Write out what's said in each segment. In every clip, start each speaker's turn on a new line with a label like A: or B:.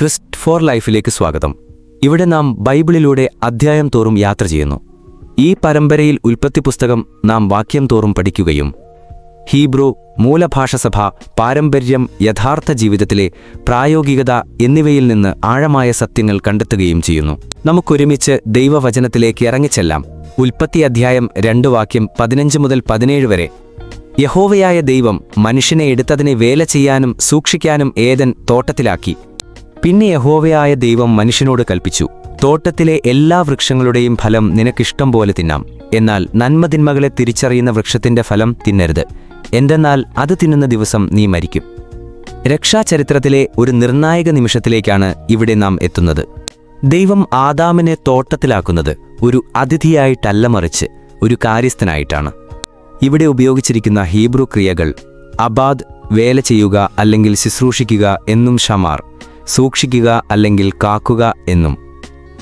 A: Christ four ലൈഫിലേക്ക് സ്വാഗതം. ഇവിടെ നാം ബൈബിളിലൂടെ അധ്യായം തോറും യാത്ര ചെയ്യുന്നു. ഈ പരമ്പരയിൽ ഉൽപ്പത്തി പുസ്തകം നാം വാക്യം തോറും പഠിക്കുകയും ഹീബ്രു മൂലഭാഷസഭ പാരമ്പര്യം യഥാർത്ഥ ജീവിതത്തിലെ പ്രായോഗികത എന്നിവയിൽ നിന്ന് ആഴമായ സത്യങ്ങൾ കണ്ടെത്തുകയും ചെയ്യുന്നു. നമുക്കൊരുമിച്ച് ദൈവവചനത്തിലേക്ക് ഇറങ്ങിച്ചെല്ലാം. ഉൽപ്പത്തി അധ്യായം രണ്ട് വാക്യം പതിനഞ്ച് മുതൽ പതിനേഴ് വരെ. യഹോവയായ ദൈവം മനുഷ്യനെ എടുത്തതിനെ വേല ചെയ്യാനും സൂക്ഷിക്കാനും ഏതൻ തോട്ടത്തിലാക്കി. പിന്നെ യഹോവയായ ദൈവം മനുഷ്യനോട് കൽപ്പിച്ചു തോട്ടത്തിലെ എല്ലാ വൃക്ഷങ്ങളുടെയും ഫലം നിനക്കിഷ്ടം പോലെ തിന്നാം. എന്നാൽ നന്മതിന്മകളെ തിരിച്ചറിയുന്ന വൃക്ഷത്തിന്റെ ഫലം തിന്നരുത്. എന്തെന്നാൽ അത് തിന്നുന്ന ദിവസം നീ മരിക്കും. രക്ഷാചരിത്രത്തിലെ ഒരു നിർണായക നിമിഷത്തിലേക്കാണ് ഇവിടെ നാം എത്തുന്നത്. ദൈവം ആദാമിനെ തോട്ടത്തിലാക്കുന്നത് ഒരു അതിഥിയായിട്ടല്ല മറിച്ച് ഒരു കാര്യസ്ഥനായിട്ടാണ്. ഇവിടെ ഉപയോഗിച്ചിരിക്കുന്ന ഹീബ്രു ക്രിയകൾ അബാദ് വേല ചെയ്യുക അല്ലെങ്കിൽ ശുശ്രൂഷിക്കുക എന്നും ഷമാർ. സൂക്ഷിക്കുക അല്ലെങ്കിൽ കാക്കുക എന്നും.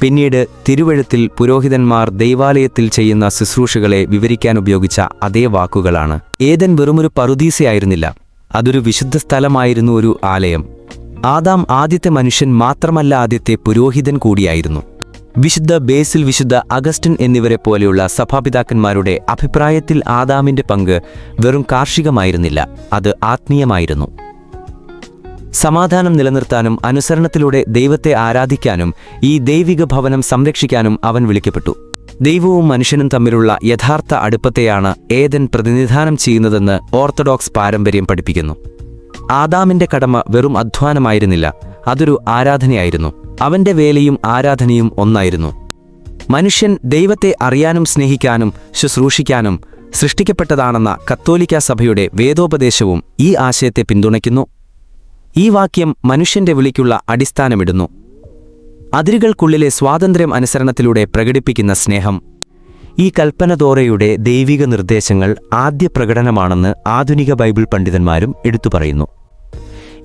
A: പിന്നീട് തിരുവഴുത്തിൽ പുരോഹിതന്മാർ ദൈവാലയത്തിൽ ചെയ്യുന്ന ശുശ്രൂഷകളെ വിവരിക്കാൻ ഉപയോഗിച്ച അതേ വാക്കുകളാണ്. ഏതൻ വെറുമൊരു പറുദീസയായിരുന്നില്ല. അതൊരു വിശുദ്ധ സ്ഥലമായിരുന്നു ഒരു ആലയം. ആദാം ആദ്യത്തെ മനുഷ്യൻ മാത്രമല്ല ആദ്യത്തെ പുരോഹിതൻ കൂടിയായിരുന്നു. വിശുദ്ധ ബേസിൽ വിശുദ്ധ അഗസ്റ്റിൻ എന്നിവരെ പോലെയുള്ള സഭാപിതാക്കന്മാരുടെ അഭിപ്രായത്തിൽ ആദാമിന്റെ പങ്ക് വെറും കാർഷികമായിരുന്നില്ല. അത് ആത്മീയമായിരുന്നു. സമാധാനം നിലനിർത്താനും അനുസരണത്തിലൂടെ ദൈവത്തെ ആരാധിക്കാനും ഈ ദൈവിക ഭവനം സംരക്ഷിക്കാനും അവൻ വിളിക്കപ്പെട്ടു. ദൈവവും മനുഷ്യനും തമ്മിലുള്ള യഥാർത്ഥ അടുപ്പത്തെയാണ് ഏതൻ പ്രതിനിധാനം ചെയ്യുന്നതെന്ന് ഓർത്തഡോക്സ് പാരമ്പര്യം പഠിപ്പിക്കുന്നു. ആദാമിന്റെ കടമ വെറും അധ്വാനമായിരുന്നില്ല അതൊരു ആരാധനയായിരുന്നു. അവന്റെ വേലയും ആരാധനയും ഒന്നായിരുന്നു. മനുഷ്യൻ ദൈവത്തെ അറിയാനും സ്നേഹിക്കാനും ശുശ്രൂഷിക്കാനും സൃഷ്ടിക്കപ്പെട്ടതാണെന്ന കത്തോലിക്ക സഭയുടെ വേദോപദേശവും ഈ ആശയത്തെ പിന്തുണയ്ക്കുന്നു. ഈ വാക്യം മനുഷ്യന്റെ വിളിക്കുള്ള അടിസ്ഥാനമിടുന്നു. അതിരുകൾക്കുള്ളിലെ സ്വാതന്ത്ര്യം അനുസരണത്തിലൂടെ പ്രകടിപ്പിക്കുന്ന സ്നേഹം ഈ കൽപ്പനതോറയുടെ ദൈവിക നിർദ്ദേശങ്ങൾ ആദ്യ പ്രകടനമാണെന്ന് ആധുനിക ബൈബിൾ പണ്ഡിതന്മാരും എടുത്തു പറയുന്നു.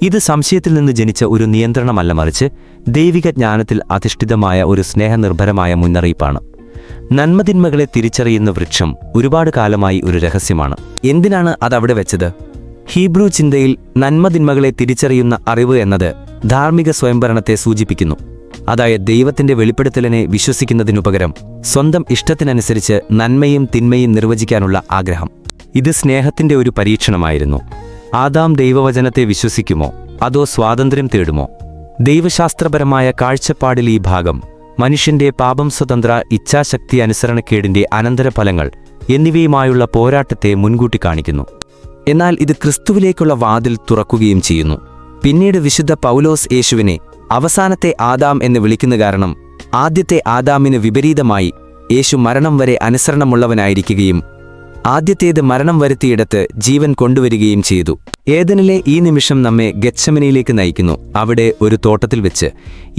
A: ഇത് സംശയത്തിൽ നിന്ന് ജനിച്ച ഒരു നിയന്ത്രണമല്ല മറിച്ച് ദൈവിക ജ്ഞാനത്തിൽ അധിഷ്ഠിതമായ ഒരു സ്നേഹനിർഭരമായ മുന്നറിയിപ്പാണ്. നന്മതിന്മകളെ തിരിച്ചറിയുന്ന വൃക്ഷം ഒരുപാട് കാലമായി ഒരു രഹസ്യമാണ്. എന്തിനാണ് അതവിടെ വെച്ചത്? ഹീബ്രു ചിന്തയിൽ നന്മതിന്മകളെ തിരിച്ചറിയുന്ന അറിവ് എന്നത് ധാർമ്മിക സ്വയംഭരണത്തെ സൂചിപ്പിക്കുന്നു. അതായത് ദൈവത്തിന്റെ വെളിപ്പെടുത്തലിനെ വിശ്വസിക്കുന്നതിനുപകരം സ്വന്തം ഇഷ്ടത്തിനനുസരിച്ച് നന്മയും തിന്മയും നിർവചിക്കാനുള്ള ആഗ്രഹം. ഇത് സ്നേഹത്തിന്റെ ഒരു പരീക്ഷണമായിരുന്നു. ആദാം ദൈവവചനത്തെ വിശ്വസിക്കുമോ? അതോ സ്വാതന്ത്ര്യം തേടുമോ? ദൈവശാസ്ത്രപരമായ കാഴ്ചപ്പാടിൽ ഈ ഭാഗം മനുഷ്യന്റെ പാപം സ്വതന്ത്ര ഇച്ഛാശക്തി അനുസരണക്കേടിന്റെ അനന്തരഫലങ്ങൾ എന്നിവയുമായുള്ള പോരാട്ടത്തെ മുൻകൂട്ടി കാണിക്കുന്നു. എന്നാൽ ഇത് ക്രിസ്തുവിലേക്കുള്ള വാതിൽ തുറക്കുകയും ചെയ്യുന്നു. പിന്നീട് വിശുദ്ധ പൗലോസ് യേശുവിനെ അവസാനത്തെ ആദാം എന്ന് വിളിക്കുന്ന കാരണം ആദ്യത്തെ ആദാമിന് വിപരീതമായി യേശു മരണം വരെ അനുസരണമുള്ളവനായിരിക്കുകയും ആദ്യത്തേത് മരണം വരുത്തിയിടത്ത് ജീവൻ കൊണ്ടുവരികയും ചെയ്തു. ഏതനിലെ ഈ നിമിഷം നമ്മെ ഗച്ഛമനിയിലേക്ക് നയിക്കുന്നു. അവിടെ ഒരു തോട്ടത്തിൽ വെച്ച്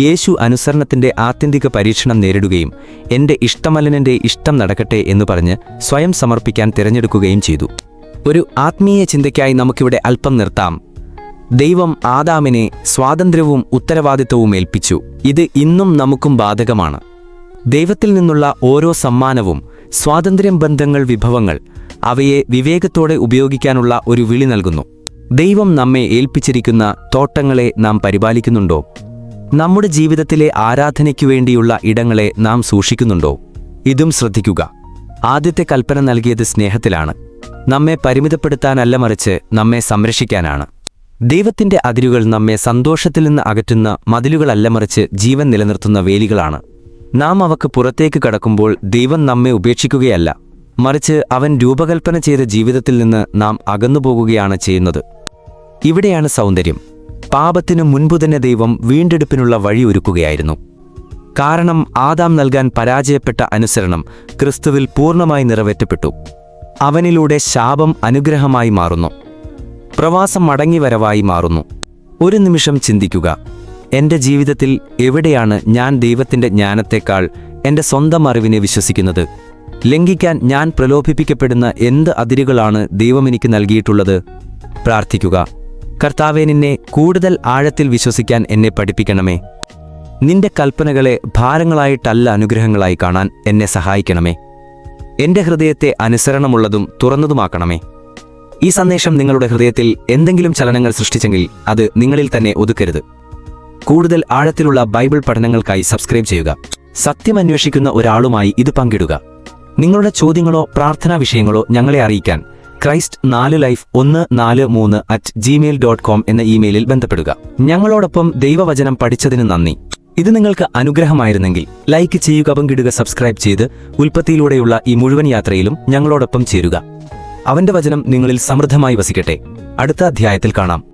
A: യേശു അനുസരണത്തിന്റെ ആത്യന്തിക പരീക്ഷണം നേരിടുകയും എന്റെ ഇഷ്ടമലനന്റെ ഇഷ്ടം നടക്കട്ടെ എന്ന് പറഞ്ഞ് സ്വയം സമർപ്പിക്കാൻ തിരഞ്ഞെടുക്കുകയും ചെയ്തു. ഒരു ആത്മീയ ചിന്തയ്ക്കായി നമുക്കിവിടെ അല്പം നിർത്താം. ദൈവം ആദാമിനെ സ്വാതന്ത്ര്യവും ഉത്തരവാദിത്വവും ഏൽപ്പിച്ചു. ഇത് ഇന്നും നമുക്കും ബാധകമാണ്. ദൈവത്തിൽ നിന്നുള്ള ഓരോ സമ്മാനവും സ്വാതന്ത്ര്യം ബന്ധങ്ങൾ വിഭവങ്ങൾ അവയെ വിവേകത്തോടെ ഉപയോഗിക്കാനുള്ള ഒരു വിളി നൽകുന്നു. ദൈവം നമ്മെ ഏൽപ്പിച്ചിരിക്കുന്ന തോട്ടങ്ങളെ നാം പരിപാലിക്കുന്നുണ്ടോ? നമ്മുടെ ജീവിതത്തിലെ ആരാധനയ്ക്കു വേണ്ടിയുള്ള ഇടങ്ങളെ നാം സൂക്ഷിക്കുന്നുണ്ടോ? ഇതും ശ്രദ്ധിക്കുക. ആദ്യത്തെ കൽപ്പന നൽകിയത് സ്നേഹത്തിലാണ്. നമ്മെ പരിമിതപ്പെടുത്താനല്ല മറിച്ച് നമ്മെ സംരക്ഷിക്കാനാണ്. ദൈവത്തിന്റെ അതിരുകൾ നമ്മെ സന്തോഷത്തിൽ നിന്ന് അകറ്റുന്ന മതിലുകളല്ല മറിച്ച് ജീവൻ നിലനിർത്തുന്ന വേലികളാണ്. നാം അവക്ക് പുറത്തേക്ക് കടക്കുമ്പോൾ ദൈവം നമ്മെ ഉപേക്ഷിക്കുകയല്ല. മറിച്ച് അവൻ രൂപകൽപ്പന ചെയ്ത ജീവിതത്തിൽ നിന്ന് നാം അകന്നുപോകുകയാണ് ചെയ്യുന്നത്. ഇവിടെയാണ് സൗന്ദര്യം. പാപത്തിനു മുൻപു തന്നെ ദൈവം വീണ്ടെടുപ്പിനുള്ള വഴി ഒരുക്കുകയായിരുന്നു. കാരണം ആദാം നൽകാൻ പരാജയപ്പെട്ട അനുസരണം ക്രിസ്തുവിൽ പൂർണമായി നിറവേറ്റപ്പെട്ടു. അവനിലൂടെ ശാപം അനുഗ്രഹമായി മാറുന്നു. പ്രവാസം മടങ്ങിവരവായി മാറുന്നു. ഒരു നിമിഷം ചിന്തിക്കുക. എന്റെ ജീവിതത്തിൽ എവിടെയാണ് ഞാൻ ദൈവത്തിന്റെ ജ്ഞാനത്തെക്കാൾ എന്റെ സ്വന്തം അറിവിനെ വിശ്വസിക്കുന്നത്? ലംഘിക്കാൻ ഞാൻ പ്രലോഭിപ്പിക്കപ്പെടുന്ന എന്ത് അതിരുകളാണ് ദൈവം എനിക്ക് നൽകിയിട്ടുള്ളത്? പ്രാർത്ഥിക്കുക. കർത്താവെ നിന്നെ കൂടുതൽ ആഴത്തിൽ വിശ്വസിക്കാൻ എന്നെ പഠിപ്പിക്കണമേ. നിന്റെ കൽപ്പനകളെ ഭാരങ്ങളായിട്ടല്ല അനുഗ്രഹങ്ങളായി കാണാൻ എന്നെ സഹായിക്കണമേ. എന്റെ ഹൃദയത്തെ അനുസരണമുള്ളതും തുറന്നതുമാക്കണമേ. ഈ സന്ദേശം നിങ്ങളുടെ ഹൃദയത്തിൽ എന്തെങ്കിലും ചലനങ്ങൾ സൃഷ്ടിച്ചെങ്കിൽ അത് നിങ്ങളിൽ തന്നെ ഒതുക്കരുത്. കൂടുതൽ ആഴത്തിലുള്ള ബൈബിൾ പഠനങ്ങൾക്കായി സബ്സ്ക്രൈബ് ചെയ്യുക. സത്യം അന്വേഷിക്കുന്ന ഒരാളുമായി ഇത് പങ്കിടുക. നിങ്ങളുടെ ചോദ്യങ്ങളോ പ്രാർത്ഥനാ വിഷയങ്ങളോ ഞങ്ങളെ അറിയിക്കാൻ ക്രൈസ്റ്റ് നാല് ലൈഫ് ഒന്ന് നാല് മൂന്ന് അറ്റ് ജിമെയിൽ ഡോട്ട് കോം എന്ന ഇമെയിലിൽ ബന്ധപ്പെടുക. ഞങ്ങളോടൊപ്പം ദൈവവചനം പഠിച്ചതിന് നന്ദി. ഇത് നിങ്ങൾക്ക് അനുഗ്രഹമായിരുന്നെങ്കിൽ ലൈക്ക് ചെയ്യുക പങ്കിടുക സബ്സ്ക്രൈബ് ചെയ്ത് ഉൽപ്പത്തിയിലൂടെയുള്ള ഈ മുഴുവൻ യാത്രയിലും ഞങ്ങളോടൊപ്പം ചേരുക. അവന്റെ വചനം നിങ്ങളിൽ സമൃദ്ധമായി വസിക്കട്ടെ. അടുത്ത അധ്യായത്തിൽ കാണാം.